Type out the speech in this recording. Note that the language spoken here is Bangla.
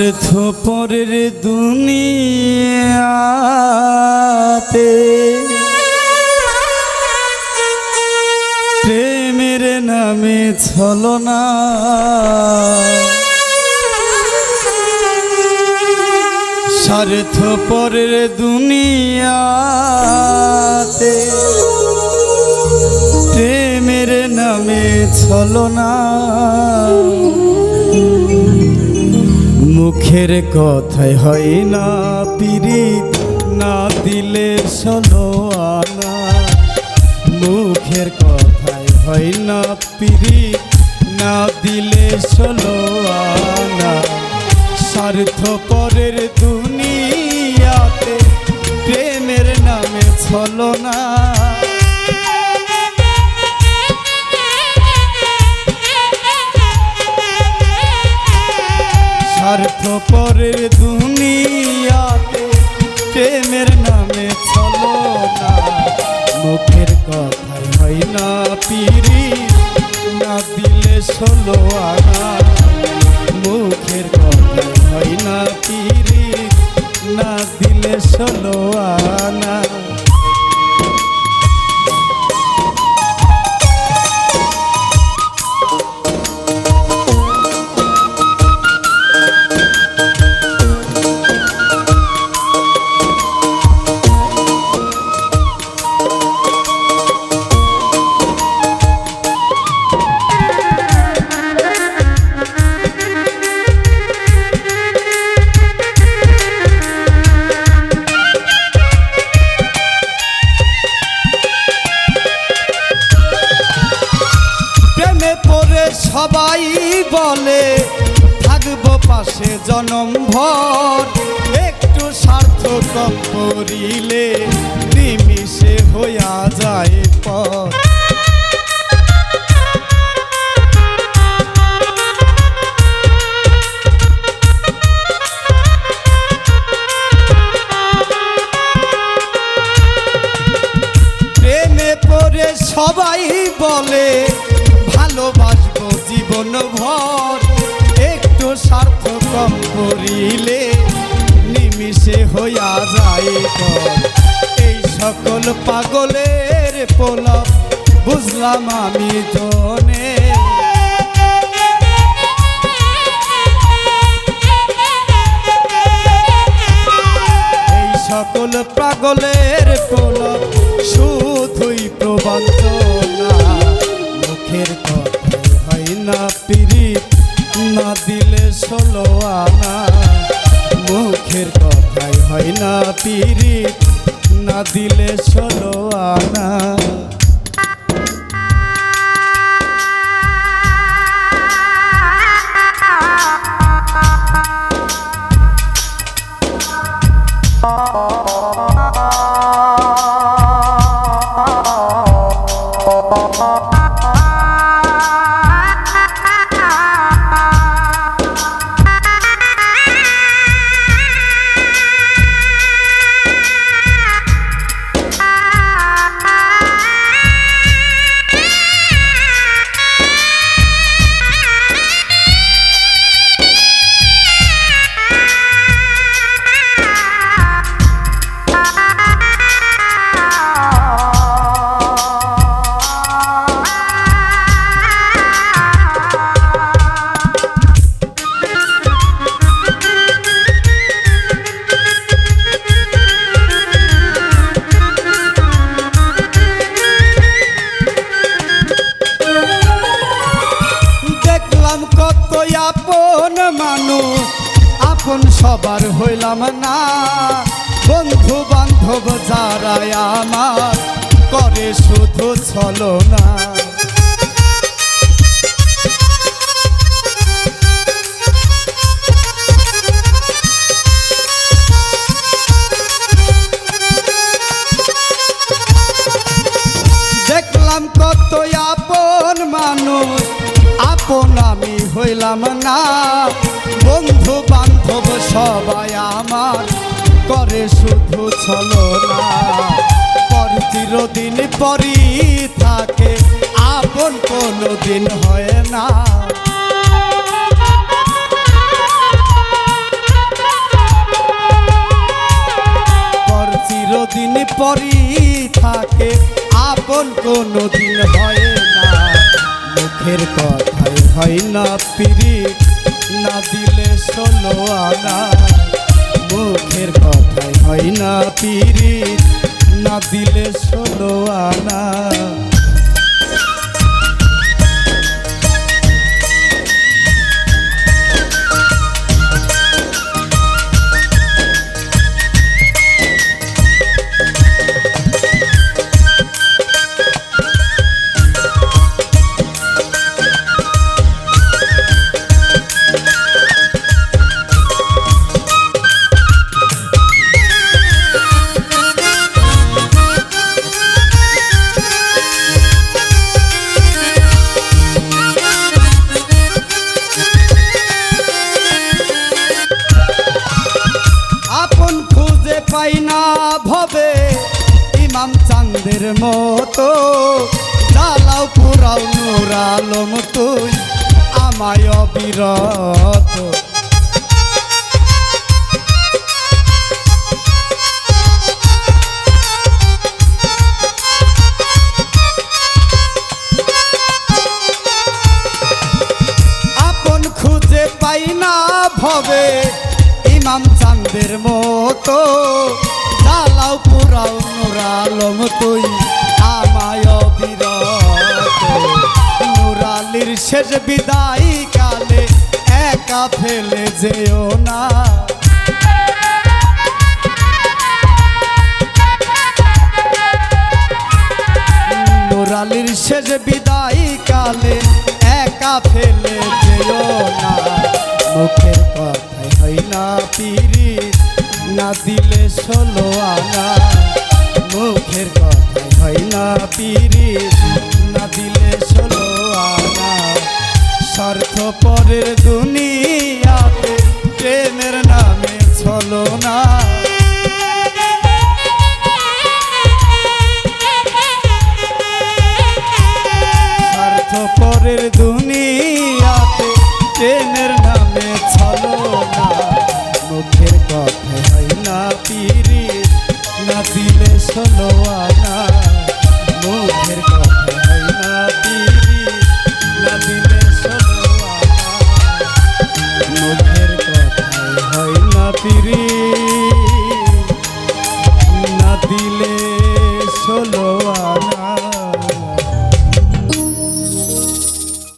স্বার্থ পরের দুনিয়াতে। প্রেমের নামে ছলনা। স্বার্থ পরের দুনিয়াতে। প্রেমের নামে ছলনা। মুখের কথায় হয় না পিরিত না দিলে ষোলো আনা। মুখের কথায় হয় না পিরিত না দিলে ষোলো আনা। স্বার্থ পরের দুনিয়াতে প্রেমের নামে ছলনা। স্বার্থ পরের দুনিয়াতে, প্রেমের নামে চলো না। মুখের কথাই হয় না পিরি না দিলে ষোলো আনা মুখের কথাই হয় না পিরি না দিলে ষোলো আনা পড়ে সবাই বলে, থাকব পাশে জনম ভর। একটু স্বার্থ কম করিলে নিমিষে হইয়া যায় পর সবাই বলে জীবন ভর একটু স্বার্থ কম করিলে নিমিষে হইয়া যায় এই সকল পাগলের পোলক বুঝলাম আমি জনে না দিলে ষোলো আনা। মুখের কথাই হয় না পিরিত না দিলে ষোলো আনা। সবার হইলাম না। বন্ধু বান্ধব যারা আমার করে শুধু চলো না। দেখলাম কত আপন মানুষ, আপন আমি হইলাম না। সবাই আমার করে শুধু চলো না পর চিরদিন পরি থাকে, আপন কোনো দিন হয় না। পর চিরদিন পরি থাকে, আপন কোনো দিন হয় না। মুখের কথায় হয় না পিড়ি না দিলে ষোলো আনা মুখের কথাই হয় না পিরি না দিলে ষোলো আনা চান্দের মতো। জ্বালাও পুরাও নূর আলম তুই আমায় অবিরত। পাই না ভবে, ইমাম চান্দের মতো। নুরালম তুই আমায় বিরত নুরালির শেষ বিদায় কালে একা ফেলে যেও না। নুরালির শেষ বিদায় কালে একা ফেলে যেও না। মুখের কথাই হয় না পিরি না দিলে ষোলো আনা। মুখের কথাই হয় না পিরি না দিলে ষোলো আনা স্বার্থ পরের দুনিয়াতে প্রেমের নামে ছলো না। পরের দুনিয়াতে